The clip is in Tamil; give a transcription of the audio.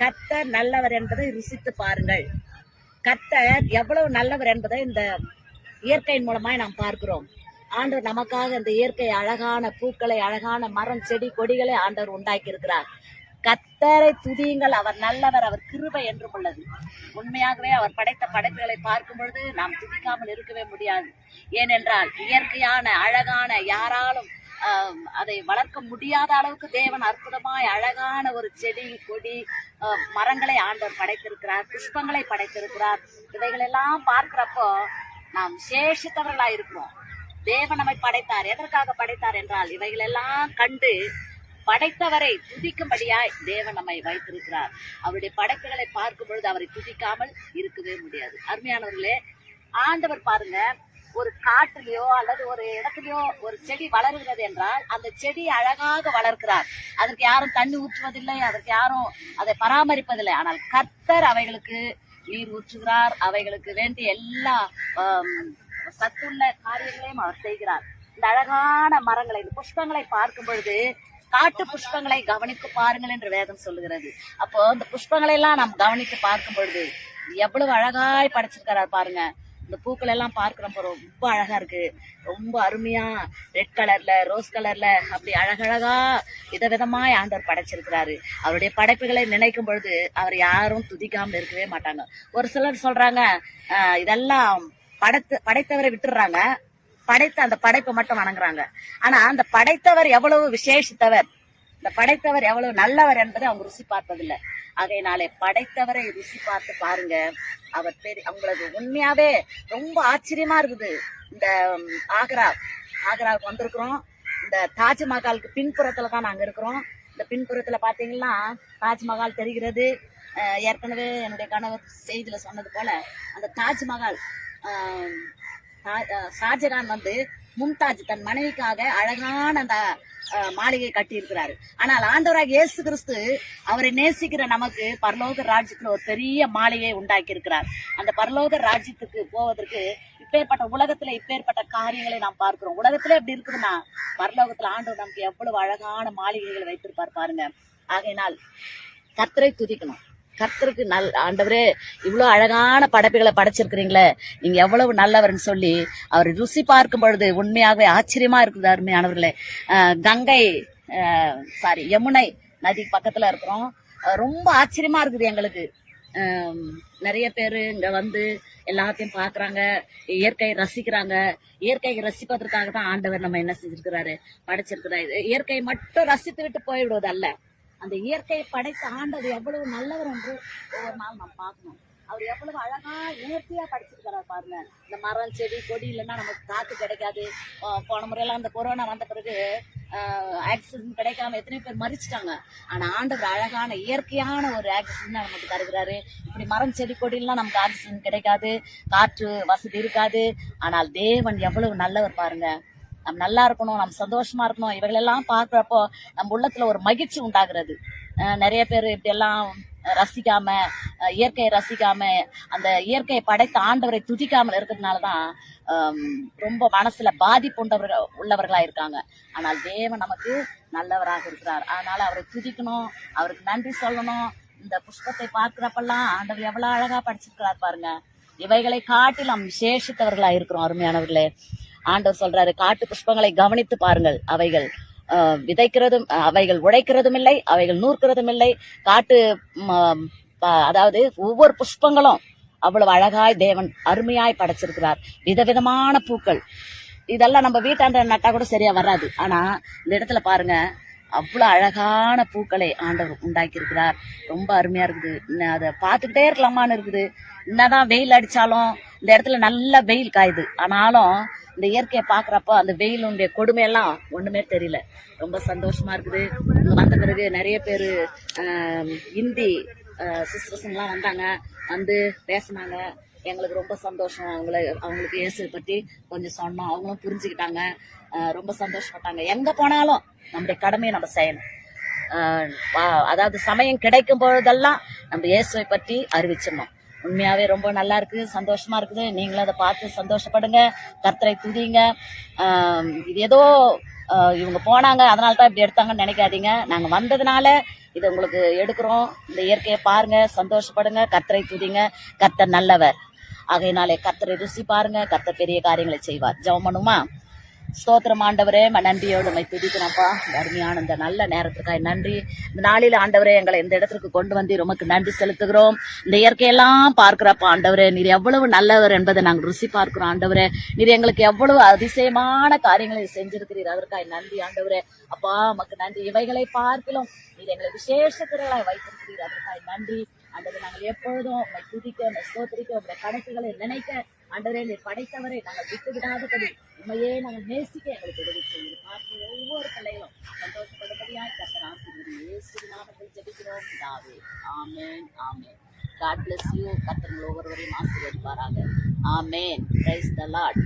கத்தர் நல்லவர் என்பதை ருசித்து பாருங்கள். கத்தர் எவ்வளவு நல்லவர் என்பதை இந்த இயற்கையின் மூலமாய் நாம் பார்க்கிறோம். ஆண்டவர் நமக்காக இந்த இயற்கை அழகான பூக்களை அழகான மரம் செடி கொடிகளை ஆண்டவர் உண்டாக்கி இருக்கிறார் கத்தரை துதியுங்கள். அவர் நல்லவர் அவர் கிருபை என்றும் உள்ளது. உண்மையாகவே அவர் படைத்த படைப்புகளை பார்க்கும் பொழுது நாம் துதிக்காமல் இருக்கவே முடியாது. ஏனென்றால் இயற்கையான அழகான யாராலும் அதை வளர்க்க முடியாத அளவுக்கு தேவன் அற்புதமாய் அழகான ஒரு செடி கொடி மரங்களை ஆண்டவர் படைத்திருக்கிறார் புஷ்பங்களை படைத்திருக்கிறார். இவைகளெல்லாம் பார்க்கிறப்போ நாம் சேஷித்தவர்களா இருக்கிறோம். தேவன் நம்மை படைத்தார். எதற்காக படைத்தார் என்றால் இவைகளெல்லாம் கண்டு படைத்தவரை துதிக்கும்படியாய் தேவன் நம்மை வைத்திருக்கிறார். அவருடைய படைப்புகளை பார்க்கும் பொழுது அவரை துதிக்காமல் இருக்கவே முடியாது. அருமையானவர்களே ஆண்டவர் பாருங்க ஒரு காட்டுலயோ அல்லது ஒரு இடத்துலயோ ஒரு செடி வளருகிறது என்றால் அந்த செடி அழகாக வளர்க்கிறார். அதற்கு யாரும் தண்ணி ஊற்றுவதில்லை அதற்கு யாரும் அதை பராமரிப்பதில்லை. ஆனால் கர்த்தர் அவைகளுக்கு நீர் ஊற்றுகிறார் அவைகளுக்கு வேண்டிய எல்லா சத்துள்ள காரியங்களையும் அவர் செய்கிறார். இந்த அழகான மரங்களை இந்த புஷ்பங்களை பார்க்கும் பொழுது காட்டு புஷ்பங்களை கவனித்து பாருங்கள் என்று வேதம் சொல்லுகிறது. அப்போ இந்த புஷ்பங்களை எல்லாம் நாம் கவனித்து பார்க்கும் பொழுது எவ்வளவு அழகாய் படைச்சிருக்கிறார் பாருங்க. இந்த பூக்கள் எல்லாம் பார்க்கிறப்ப ரொம்ப அழகா இருக்கு. ரொம்ப அருமையா ரெட் கலர்ல ரோஸ் கலர்ல அப்படி அழகழகா விதவிதமாக ஆண்டவர் படைச்சிருக்கிறாரு. அவருடைய படைப்புகளை நினைக்கும் பொழுது அவர் யாரும் துதிக்காமல் இருக்கவே மாட்டாங்க. ஒரு சிலர் சொல்றாங்க இதெல்லாம் படைத்து படைத்தவரை விட்டுடுறாங்க. படைத்த அந்த படைப்பை மட்டும் வணங்குறாங்க. ஆனா அந்த படைத்தவர் எவ்வளவு விசேஷித்தவர்? இந்த படைத்தவர் எவ்வளவு நல்லவர் என்பதை அவங்க ருசி பார்த்ததில்லை. ஆகையினாலே படைத்தவரை ருசி பார்த்து பாருங்க. அவர் பேர் அவங்களுக்கு உண்மையாவே ரொம்ப ஆச்சரியமா இருக்குது. இந்த ஆக்ரா ஆக்ராவுக்கு வந்திருக்கிறோம். இந்த தாஜ்மஹாலுக்கு பின்புறத்துல தான் நாங்க இருக்கிறோம். இந்த பின்புறத்துல பாத்தீங்கன்னா தாஜ்மஹால் தெரிகிறது. ஏற்கனவே என்னுடைய கணவர் செய்தியில சொன்னது போல அந்த தாஜ்மஹால் ஆஹ், ஷாஜகான் வந்து மும்தாஜ் தன் மனைவிக்காக அழகான அந்த அஹ், மாளிகை கட்டியிருக்கிறாரு. ஆனால் ஆண்டவராக இயேசு கிறிஸ்து அவரை நேசிக்கிற நமக்கு பரலோக ராஜ்யத்துல ஒரு பெரிய மாளிகையை உண்டாக்கி இருக்கிறார் அந்த பரலோக ராஜ்யத்துக்கு போவதற்கு இப்பேற்பட்ட உலகத்துல இப்பேற்பட்ட காரியங்களை நாம் பார்க்கிறோம். உலகத்துல எப்படி இருக்குதுன்னா பரலோகத்துல ஆண்டவர் நமக்கு எவ்வளவு அழகான மாளிகைகளை வைத்திருப்பார் பாருங்க. ஆகையினால் கர்த்தரை துதிக்கணும். கர்த்தருக்கு நல் ஆண்டவரே இவ்வளவு அழகான படைப்புகளை படைச்சிருக்கிறீங்களே நீங்க எவ்வளவு நல்லவர்னு சொல்லி அவர் ருசி பார்க்கும் பொழுது உண்மையாகவே ஆச்சரியமா இருக்குது அருமையானவர்களே. கங்கை சாரி யமுனை நதி பக்கத்துல இருக்கிறோம். ரொம்ப ஆச்சரியமா இருக்குது எங்களுக்கு. நிறைய பேர் இங்க வந்து எல்லாத்தையும் பாக்குறாங்க இயற்கையை ரசிக்கிறாங்க. இயற்கையை ரசிப்பதற்காக தான் ஆண்டவர் நம்ம என்ன செஞ்சிருக்கிறாரு படைச்சிருக்கிறாரு. இயற்கையை மட்டும் ரசித்து விட்டு போய்விடுவது அல்ல அந்த இயற்கையை படைத்த ஆண்டது எவ்வளவு நல்லவர் என்று ஒவ்வொரு நாள் நாம் பார்க்கணும். அவர் எவ்வளவு அழகா நேர்த்தியா படைச்சிருக்கிறார் பாருங்க. இந்த மரம் செடி கொடி இல்லைன்னா நமக்கு காத்து கிடைக்காது. போன முறையெல்லாம் அந்த கொரோனா வந்த பிறகு ஆக்சிஜன் கிடைக்காம எத்தனை பேர் மறிச்சிட்டாங்க. ஆனா ஆண்டவர் அழகான இயற்கையான ஒரு ஆக்சிஜன் நமக்கு தருகிறாரு. இப்படி மரம் செடி கொடிலாம் நமக்கு ஆக்சிஜன் கிடைக்காது. காற்று வசதி இருக்காது. ஆனால் தேவன் எவ்வளவு நல்லவர் பாருங்க. நம்ம நல்லா இருக்கணும் நம்ம சந்தோஷமா இருக்கணும். இவைகளெல்லாம் பார்க்குறப்போ நம்ம உள்ளத்துல ஒரு மகிழ்ச்சி உண்டாகிறது. அஹ் நிறைய பேர் இப்படி எல்லாம் ரசிக்காம அஹ் இயற்கையை ரசிக்காம அந்த இயற்கையை படைத்த ஆண்டவரை துதிக்காமல் இருக்கிறதுனால தான் ரொம்ப மனசுல பாதிப்பு உண்டவர்கள் உள்ளவர்களா இருக்காங்க. ஆனால் தேவன் நமக்கு நல்லவராக இருக்கிறார். அதனால அவரை துதிக்கணும் அவருக்கு நன்றி சொல்லணும். இந்த புஷ்பத்தை பார்க்கிறப்பெல்லாம் ஆண்டவர் எவ்வளவு அழகா படிச்சிருக்கிறார் பாருங்க. இவைகளை காட்டிலும் விசேஷித்தவர்களா இருக்கிறோம் அருமையானவர்களே. ஆண்டவர் சொல்றாரு காட்டு புஷ்பங்களை கவனித்து பாருங்கள். அவைகள் விதைக்கிறதும் அவைகள் உழைக்கிறதும் இல்லை அவைகள் நூற்கிறதும் இல்லை. காட்டு அதாவது ஒவ்வொரு புஷ்பங்களும் அவ்வளவு அழகாய் தேவன் அருமையாய் படைச்சிருக்கிறார். விதவிதமான பூக்கள். இதெல்லாம் நம்ம வீட்டாண்ட நட்டா கூட சரியா வராது. ஆனா இந்த இடத்துல பாருங்க அவ்வளவு அழகான பூக்களை ஆண்டவர் உண்டாக்கி இருக்கிறார் ரொம்ப அருமையா இருக்குது. இன்னும் அதை பார்த்துக்கிட்டே இருக்கலாமான்னு இருக்குது. என்னதான் வெயில் அடிச்சாலும் இந்த இடத்துல நல்ல வெயில் காயுது. ஆனாலும் இந்த இயற்கையை பார்க்குறப்ப அந்த வெயிலுடைய கொடுமையெல்லாம் ஒன்றுமே தெரியல. ரொம்ப சந்தோஷமாக இருக்குது. வந்த பிறகு நிறைய பேர் ஹிந்தி சிஸ்டர்ஸுங்கெலாம் வந்தாங்க. வந்து பேசினாங்க. எங்களுக்கு ரொம்ப சந்தோஷம். அவங்கள அவங்களுக்கு இயேசுவை பற்றி கொஞ்சம் சொன்னோம். அவங்களும் புரிஞ்சுக்கிட்டாங்க. ரொம்ப சந்தோஷப்பட்டாங்க. எங்கே போனாலும் நம்முடைய கடமையை நம்ம செய்யணும். வா- அதாவது சமயம் கிடைக்கும் பொழுதெல்லாம் நம்ம இயேசுவை பற்றி அறிவிச்சிடணும். உண்மையாவே ரொம்ப நல்லா இருக்கு சந்தோஷமா இருக்குது. நீங்களும் அதை பார்த்து சந்தோஷப்படுங்க கர்த்தரை துதிங்க. இது ஏதோ இவங்க போனாங்க அதனால தான் இப்படி எடுத்தாங்கன்னு நினைக்காதீங்க. நாங்க வந்ததுனால இது உங்களுக்கு எடுக்கிறோம். இந்த இயற்கையை பாருங்க சந்தோஷப்படுங்க கத்தரை துதிங்க. கத்தர் நல்லவர். ஆகையினாலே கத்தரை ருசி பாருங்க கர்த்தர் பெரிய காரியங்களை செய்வார். ஜெபம் பண்ணுமா ஸ்தோத்திரம் ஆண்டவரே. நன்றியோடு உண்மை துதிக்கிறோம்ப்பா. அருமையான இந்த நல்ல நேரத்துக்காக நன்றி. இந்த நாளில் ஆண்டவரே எங்களை இந்த இடத்திற்கு கொண்டு வந்து ரொம்ப நன்றி செலுத்துகிறோம். இந்த இயற்கையெல்லாம் பார்க்கிறப்ப ஆண்டவரே. நீர் எவ்வளவு நல்லவர் என்பதை நாங்கள் ருசி பார்க்கிறோம் ஆண்டவரே. நீர் எங்களுக்கு எவ்வளவு அதிசயமான காரியங்களை செஞ்சிருக்கிறீர். அதற்காய் நன்றி ஆண்டவரே. அப்பா உமக்கு நன்றி. இவைகளை பார்க்கலாம் நீர் எங்களை விசேஷ வைத்திருக்கிறீர். அதற்காய் நன்றி. ஆண்டவர் நாங்கள் எப்பொழுதும் உண்மை துதிக்க உண்மை ஸ்தோத்திரிக்க உங்களுடைய கணக்குகளை நினைக்க ஆண்டவரே நீ படைத்தவரை நாங்கள் விட்டு விடாதபடி உண்மையே நாங்கள் நேசிக்க எங்களுக்கு உதவி செய்யுது பார்க்கிற ஒவ்வொரு பிள்ளைகளும் சந்தோஷப்படும்படியாய் கத்தர் ஆசிரியர் இயேசு நாமத்தில் ஜெபிக்கிறோம். பிதாவே ஆமேன் ஆமேன். காட் பிளஸ் யூ கத்தர்கள் உங்கள் ஒவ்வொருவரையும் ஆசீர்வதிப்பாராக. ஆமேன். Praise the lot